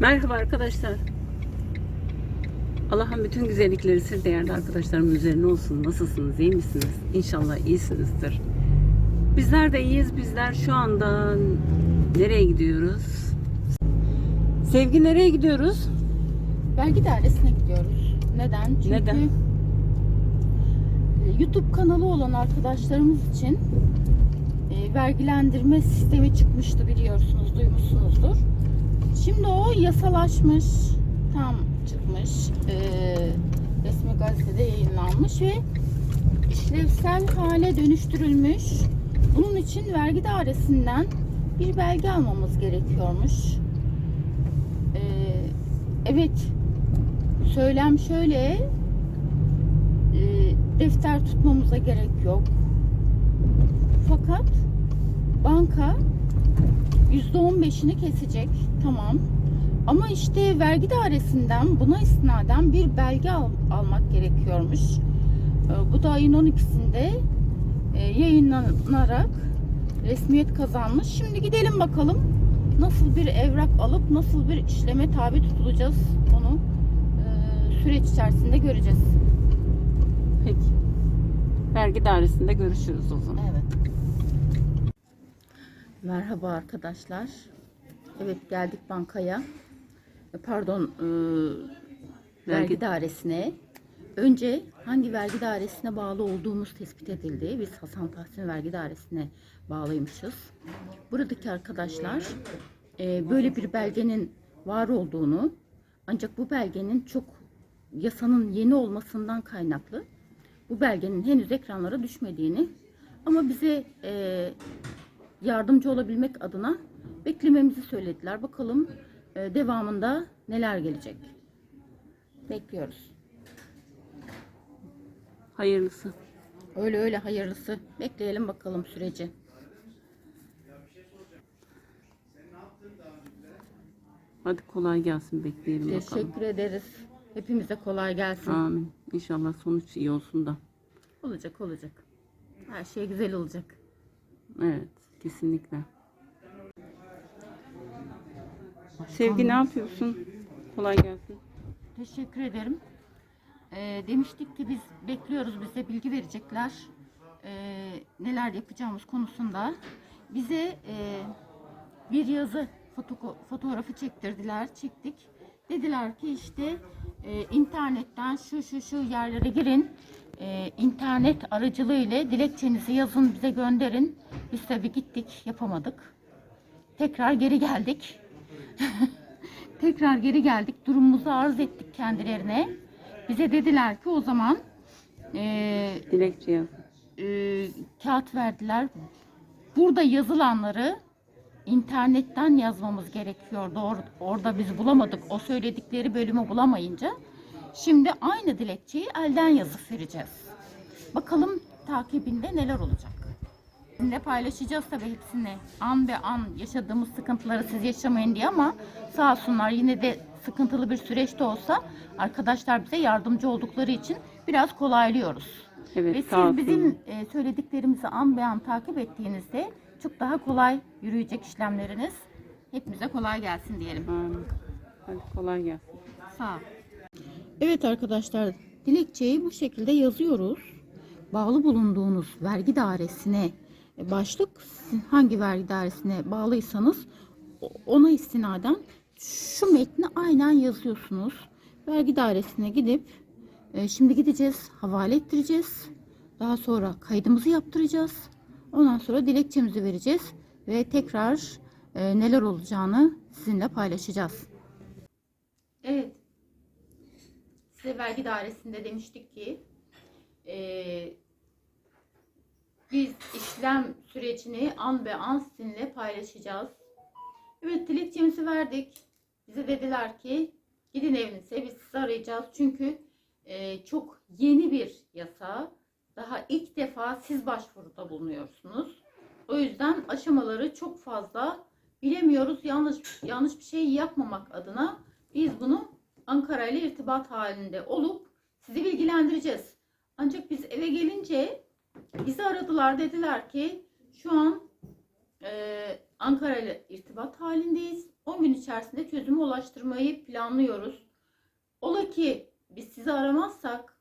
Merhaba arkadaşlar. Allah'ın bütün güzellikleri siz değerli arkadaşlarımın üzerine olsun. Nasılsınız? iyi misiniz? İnşallah iyisinizdir. Bizler de iyiyiz. Bizler şu anda nereye gidiyoruz? Sevgi nereye gidiyoruz? Vergi dairesine gidiyoruz. Neden? Çünkü Neden? e, YouTube kanalı olan arkadaşlarımız için e, vergilendirme sistemi çıkmıştı biliyorsunuz, duymuşsunuzdur. Şimdi o yasalaşmış, tam çıkmış, e, resmi gazetede yayınlanmış ve işlevsel hale dönüştürülmüş. Bunun için vergi dairesinden bir belge almamız gerekiyormuş. E, evet, söylem şöyle e, defter tutmamıza gerek yok fakat banka %15'ini kesecek tamam ama işte vergi dairesinden buna istinaden bir belge al- almak gerekiyormuş E, bu da ayın 12'sinde e, yayınlanarak resmiyet kazanmış şimdi gidelim bakalım nasıl bir evrak alıp nasıl bir işleme tabi tutulacağız onu e, süreç içerisinde göreceğiz. Peki. Vergi dairesinde görüşürüz o zaman. Evet. Merhaba arkadaşlar. Evet geldik bankaya. Pardon, e, vergi dairesine. Önce hangi vergi dairesine bağlı olduğumuz tespit edildi. Biz Hasan Tahsin Vergi Dairesi'ne bağlıymışız. Buradaki arkadaşlar e, böyle bir belgenin var olduğunu ancak bu belgenin çok yasanın yeni olmasından kaynaklı bu belgenin henüz ekranlara düşmediğini ama bize e, yardımcı olabilmek adına beklememizi söylediler. Bakalım devamında neler gelecek. Bekliyoruz. Hayırlısı. Öyle öyle hayırlısı. Bekleyelim bakalım süreci. Hadi kolay gelsin bekleyelim bakalım. Teşekkür ederiz. Hepimize kolay gelsin. Amin. İnşallah sonuç iyi olsun da. Olacak olacak. Her şey güzel olacak. Evet, kesinlikle. Sevgi ne yapıyorsun? Kolay gelsin. Teşekkür ederim. Ee, demiştik ki biz bekliyoruz bize bilgi verecekler. Ee, neler yapacağımız konusunda. Bize e, bir yazı foto- fotoğrafı çektirdiler. Çektik. Dediler ki işte e, internetten şu şu şu yerlere girin. E, internet aracılığıyla dilekçenizi yazın bize gönderin. Biz tabii gittik yapamadık. Tekrar geri geldik. Tekrar geri geldik. Durumumuzu arz ettik kendilerine. Bize dediler ki o zaman eee, Dilekçe yaz. eee, kağıt verdiler. Burada yazılanları internetten yazmamız gerekiyordu. Or- orada biz bulamadık. O söyledikleri bölümü bulamayınca. Şimdi aynı dilekçeyi elden yazıp vereceğiz. Bakalım takibinde neler olacak. Sizinle paylaşacağız tabii hepsini. An be an yaşadığımız sıkıntıları siz yaşamayın diye ama sağ olsunlar yine de sıkıntılı bir süreçte olsa arkadaşlar bize yardımcı oldukları için biraz kolaylıyoruz. Evet, Ve sağ siz bizim e, söylediklerimizi an be an takip ettiğinizde çok daha kolay yürüyecek işlemleriniz. Hepimize kolay gelsin diyelim. Amin. Hadi kolay gelsin. Sağ ol. Evet arkadaşlar dilekçeyi bu şekilde yazıyoruz. Bağlı bulunduğunuz vergi dairesine başlık siz hangi vergi dairesine bağlıysanız ona istinaden şu metni aynen yazıyorsunuz. Vergi dairesine gidip e, şimdi gideceğiz havale ettireceğiz. Daha sonra kaydımızı yaptıracağız. Ondan sonra dilekçemizi vereceğiz ve tekrar e, neler olacağını sizinle paylaşacağız. Evet. Size vergi dairesinde demiştik ki biz işlem sürecini an be an sizinle paylaşacağız. Evet dilekçemizi verdik. Bize dediler ki gidin evinize biz sizi arayacağız. Çünkü eee, çok yeni bir yasa. Daha ilk defa siz başvuruda bulunuyorsunuz. O yüzden aşamaları çok fazla bilemiyoruz. Yanlış yanlış bir şey yapmamak adına biz bunu Ankara ile irtibat halinde olup sizi bilgilendireceğiz. Ancak biz eve gelince bizi aradılar dediler ki şu an e, Ankara ile irtibat halindeyiz. 10 gün içerisinde çözüme ulaştırmayı planlıyoruz. Ola ki biz sizi aramazsak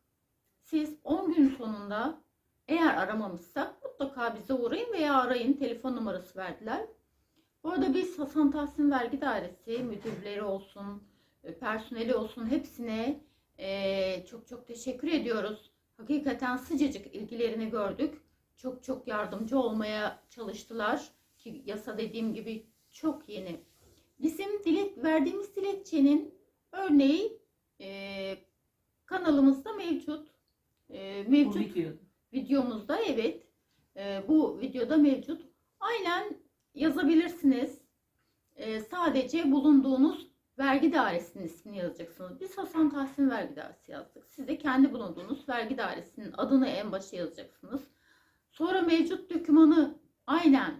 siz 10 gün sonunda eğer aramamışsak mutlaka bize uğrayın veya arayın. Telefon numarası verdiler. Bu arada biz Hasan Tahsin Vergi Dairesi müdürleri olsun, e, personeli olsun hepsine e, çok çok teşekkür ediyoruz. Hakikaten sıcacık ilgilerini gördük. Çok çok yardımcı olmaya çalıştılar ki yasa dediğim gibi çok yeni. Bizim dilek verdiğimiz dilekçenin örneği e, kanalımızda mevcut. E, Bu mevcut video. videomuzda evet e, bu videoda mevcut. Aynen yazabilirsiniz. E, sadece bulunduğunuz vergi dairesinin ismini yazacaksınız. Biz Hasan Tahsin Vergi Dairesi yazdık. Siz de kendi bulunduğunuz vergi dairesinin adını en başa yazacaksınız. Sonra mevcut dokümanı aynen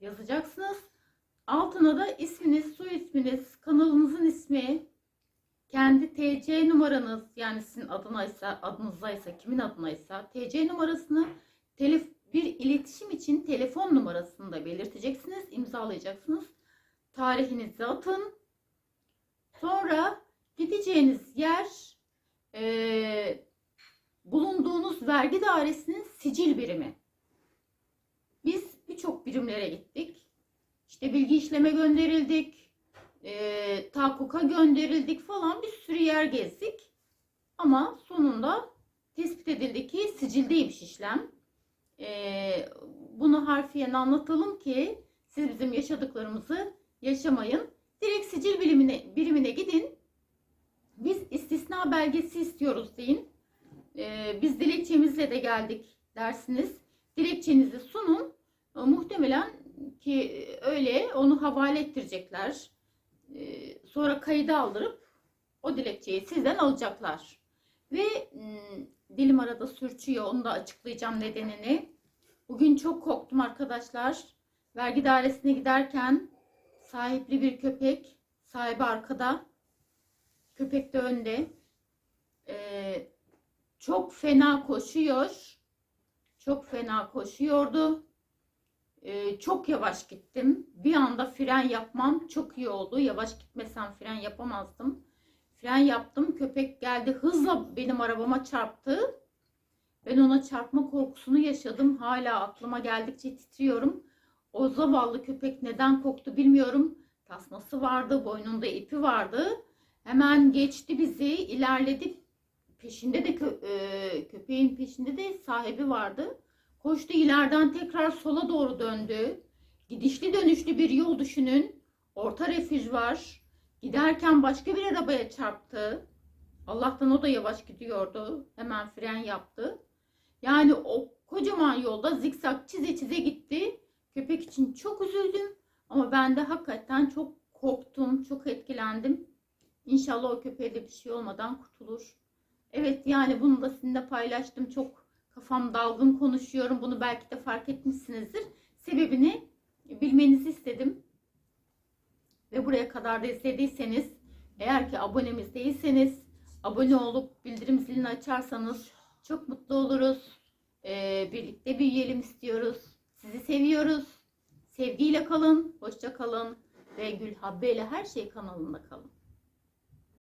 yazacaksınız. Altına da isminiz, soy isminiz, kanalınızın ismi, kendi TC numaranız yani sizin adınaysa, adınızdaysa, kimin adınaysa TC numarasını telef bir iletişim için telefon numarasını da belirteceksiniz, imzalayacaksınız. Tarihinizi atın. Sonra gideceğiniz yer eee, bulunduğunuz vergi dairesinin sicil birimi. Biz birçok birimlere gittik. İşte bilgi işleme gönderildik e, tahakkuk'a gönderildik falan bir sürü yer gezdik. Ama sonunda tespit edildi ki sicildeymiş işlem. E, bunu harfiyen anlatalım ki siz bizim yaşadıklarımızı yaşamayın. Direkt sicil birimine, birimine gidin. Biz istisna belgesi istiyoruz deyin. E, biz dilekçemizle de geldik dersiniz. Dilekçenizi sunun. E, muhtemelen ki öyle onu havale ettirecekler. Ee, sonra kayıda aldırıp o dilekçeyi sizden alacaklar. Ve hmm, dilim arada sürçüyor. Onu da açıklayacağım nedenini. Bugün çok korktum arkadaşlar. Vergi dairesine giderken sahipli bir köpek. Sahibi arkada. Köpek de önde. Ee, çok fena koşuyor. Çok fena koşuyordu. Ee, çok yavaş gittim. Bir anda fren yapmam çok iyi oldu. Yavaş gitmesem fren yapamazdım. Fren yaptım. Köpek geldi hızla benim arabama çarptı. Ben ona çarpma korkusunu yaşadım. Hala aklıma geldikçe titriyorum. O zavallı köpek neden korktu bilmiyorum. Tasması vardı, boynunda ipi vardı. Hemen geçti bizi, ilerledi. Peşinde de kö- e, köpeğin peşinde de sahibi vardı. Koştu ileriden tekrar sola doğru döndü. Gidişli dönüşlü bir yol düşünün. Orta refüj var. Giderken başka bir arabaya çarptı. Allah'tan o da yavaş gidiyordu. Hemen fren yaptı. Yani o kocaman yolda zikzak çize çize gitti. Köpek için çok üzüldüm. Ama ben de hakikaten çok korktum, çok etkilendim. İnşallah o köpeğe de bir şey olmadan kurtulur. Evet yani bunu da sizinle paylaştım. Çok kafam dalgın konuşuyorum. Bunu belki de fark etmişsinizdir. Sebebini bilmenizi istedim. Ve buraya kadar da izlediyseniz eğer ki abonemiz değilseniz abone olup bildirim zilini açarsanız çok mutlu oluruz. Ee, birlikte büyüyelim istiyoruz. Sizi seviyoruz. Sevgiyle kalın, hoşça kalın ve Gülhabbe ile her şey kanalında kalın.